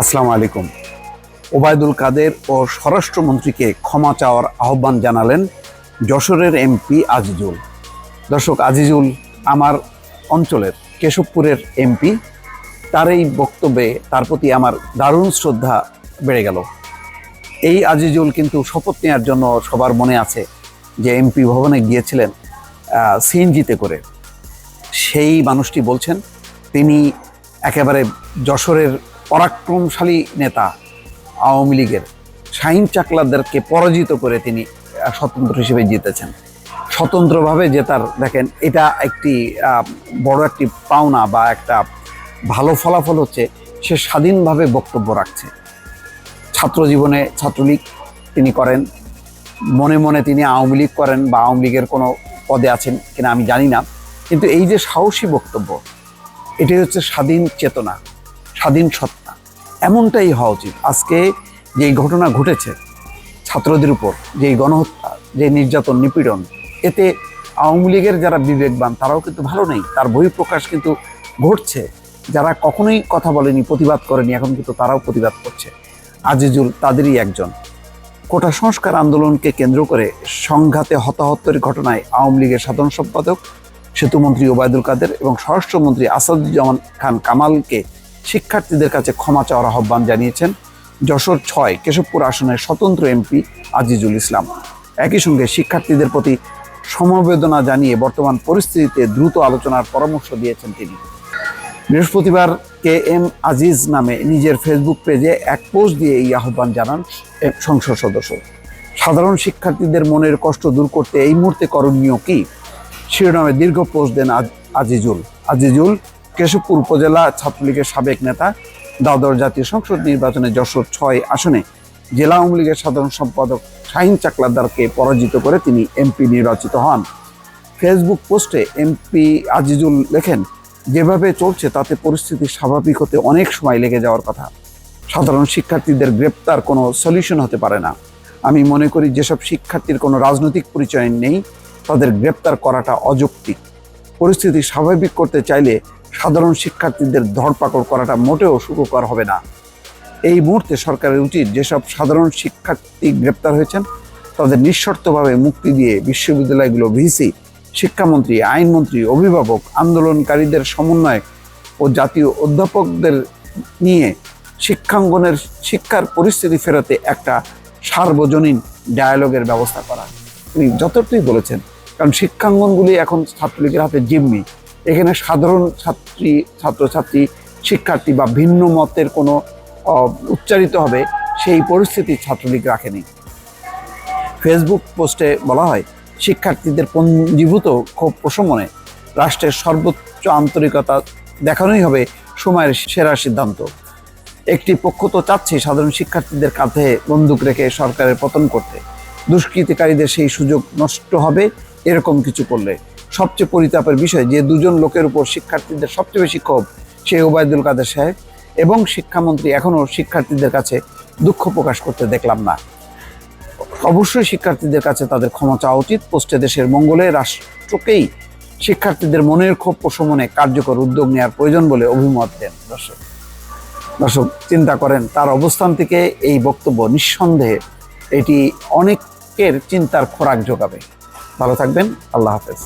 আসসালামু আলাইকুম। ওবায়দুল কাদের ও স্বরাষ্ট্রমন্ত্রীকে ক্ষমা চাওয়ার আহ্বান জানালেন যশোরের এমপি আজিজুল। দর্শক, আজিজুল আমার অঞ্চলের কেশবপুরের এমপি। তার এই বক্তব্যে তার প্রতি আমার দারুণ শ্রদ্ধা বেড়ে গেল। এই আজিজুল কিন্তু শপথ নেওয়ার জন্য সবার মনে আছে যে এমপি ভবনে গিয়েছিলেন সিএনজিতে করে। সেই মানুষটি বলছেন, তিনি একেবারে যশোরের পরাক্রমশালী নেতা আওয়ামী লীগের শাহিন চাকলাদেরকে পরাজিত করে তিনি স্বতন্ত্র হিসেবে জিতেছেন। স্বতন্ত্রভাবে জেতার, দেখেন, এটা একটি বড় একটি পাওনা বা একটা ভালো ফলাফল হচ্ছে সে স্বাধীনভাবে বক্তব্য রাখছে। ছাত্র জীবনে ছাত্রলীগ তিনি করেন, মনে মনে তিনি আওয়ামী লীগ করেন বা আওয়ামী লীগের কোনো পদে আছেন কিনা আমি জানি না। কিন্তু এই যে সাহসী বক্তব্য এটি হচ্ছে স্বাধীন চেতনা, স্বাধীন সত্তা। এমনটাই হওয়া উচিত। আজকে যে ঘটনা ঘটেছে, ছাত্রদের উপর যে গণহত্যা, যে নির্যাতন, নিপীড়ন, এতে আওয়ামী লীগের যারা বিবেকবান, তারাও কিন্তু ভালো নেই। তার বহিঃপ্রকাশ কিন্তু ঘটছে। যারা কখনোই কথা বলেনি, প্রতিবাদ করেনি, এখন কিন্তু তারাও প্রতিবাদ করছে। আজিজুল তাদেরই একজন। কোটা সংস্কার আন্দোলনকে কেন্দ্র করে সংঘাতে হতাহতের ঘটনায় আওয়ামী লীগের সাধারণ সম্পাদক, সেতুমন্ত্রী ওবায়দুল কাদের এবং স্বরাষ্ট্রমন্ত্রী আসাদুজ্জামান খান কামালকে শিক্ষার্থীদের কাছে ক্ষমা চাওয়ার আহ্বান জানিয়েছেন যশোর ছয় কেশবপুর আসনের স্বতন্ত্র এমপি আজিজুল ইসলাম। একই সঙ্গে শিক্ষার্থীদের প্রতি সমবেদনা জানিয়ে বর্তমান পরিস্থিতিতে দ্রুত আলোচনার পরামর্শ দিয়েছেন তিনি। বৃহস্পতিবার কে এম আজিজ নামে নিজের ফেসবুক পেজে এক পোস্ট দিয়ে এই আহ্বান জানান সংসদ সদস্য। সাধারণ শিক্ষার্থীদের মনের কষ্ট দূর করতে এই মুহূর্তে করণীয় কি? শিরোনামে দীর্ঘ পোস্ট দেন আজ- আজিজুল। আজিজুল কেশবপুর উপজেলা ছাত্রলীগের সাবেক নেতা দাদর জাতীয় সংসদ নির্বাচনে যশোর ছয় আসনে জেলা আওয়ামী লীগের সাধারণ সম্পাদক শাহিন চাকলাদারকে পরাজিত করে তিনি এমপি নির্বাচিত হন। ফেসবুক পোস্টে এমপি আজিজুল লেখেন, যেভাবে চলছে তাতে পরিস্থিতি স্বাভাবিক হতে অনেক সময় লেগে যাওয়ার কথা। সাধারণ শিক্ষার্থীদের গ্রেপ্তার কোনো সলিউশন হতে পারে না। আমি মনে করি যেসব শিক্ষার্থীর কোনো রাজনৈতিক পরিচয় নেই, তাদের গ্রেপ্তার করাটা অযৌক্তিক। পরিস্থিতি স্বাভাবিক করতে চাইলে সাধারণ শিক্ষার্থীদের ধরপাকড় করাটা মোটেও সুখকর হবে না। এই মুহূর্তে সরকারের উচিত যেসব সাধারণ শিক্ষার্থী গ্রেপ্তার হয়েছেন, তাদের নিঃশর্তভাবে মুক্তি দিয়ে বিশ্ববিদ্যালয়গুলো ভিসি, শিক্ষামন্ত্রী, আইনমন্ত্রী, অভিভাবক, আন্দোলনকারীদের সমন্বয় ও জাতীয় অধ্যাপকদের নিয়ে শিক্ষাঙ্গনের শিক্ষার পরিস্থিতি ফেরাতে একটা সার্বজনীন ডায়ালগের ব্যবস্থা করা। তিনি যথার্থই বলেছেন, কারণ শিক্ষাঙ্গনগুলি এখন ছাত্রলীগের হাতে জিম্মি। এখানে সাধারণ ছাত্রী, ছাত্রছাত্রী, শিক্ষার্থী বা ভিন্ন মতের কোনো উচ্চারিত হবে সেই পরিস্থিতি ছাত্রলীগ রাখেনি। ফেসবুক পোস্টে বলা হয়, শিক্ষার্থীদের পঞ্জীভূত ক্ষোভ প্রশমনে রাষ্ট্রের সর্বোচ্চ আন্তরিকতা দেখানোই হবে সময়ের সেরা সিদ্ধান্ত। একটি পক্ষ তো চাচ্ছে সাধারণ শিক্ষার্থীদের কাঁধে বন্দুক রেখে সরকারের পতন করতে। দুষ্কৃতিকারীদের সেই সুযোগ নষ্ট হবে, এরকম কিছু করলে। সবচেয়ে পরিতাপের বিষয় যে দুজন লোকের উপর শিক্ষার্থীদের সবচেয়ে বেশি ক্ষোভ সেই ওবায়দুল কাদের সাহেব এবং শিক্ষামন্ত্রী এখনও শিক্ষার্থীদের কাছে দুঃখ প্রকাশ করতে দেখলাম না। অবশ্যই শিক্ষার্থীদের কাছে তাদের ক্ষমা চাওয়া উচিত। পোস্টে দেশের মঙ্গলে রাষ্ট্রকেই শিক্ষার্থীদের মনের ক্ষোভ প্রশমনে কার্যকর উদ্যোগ নেওয়ার প্রয়োজন বলে অভিমত দেন দর্শক। দর্শক, চিন্তা করেন, তার অবস্থান থেকে এই বক্তব্য নিঃসন্দেহে এটি অনেকের চিন্তার খোরাক যোগাবে। ভালো থাকবেন, আল্লাহ হাফেজ।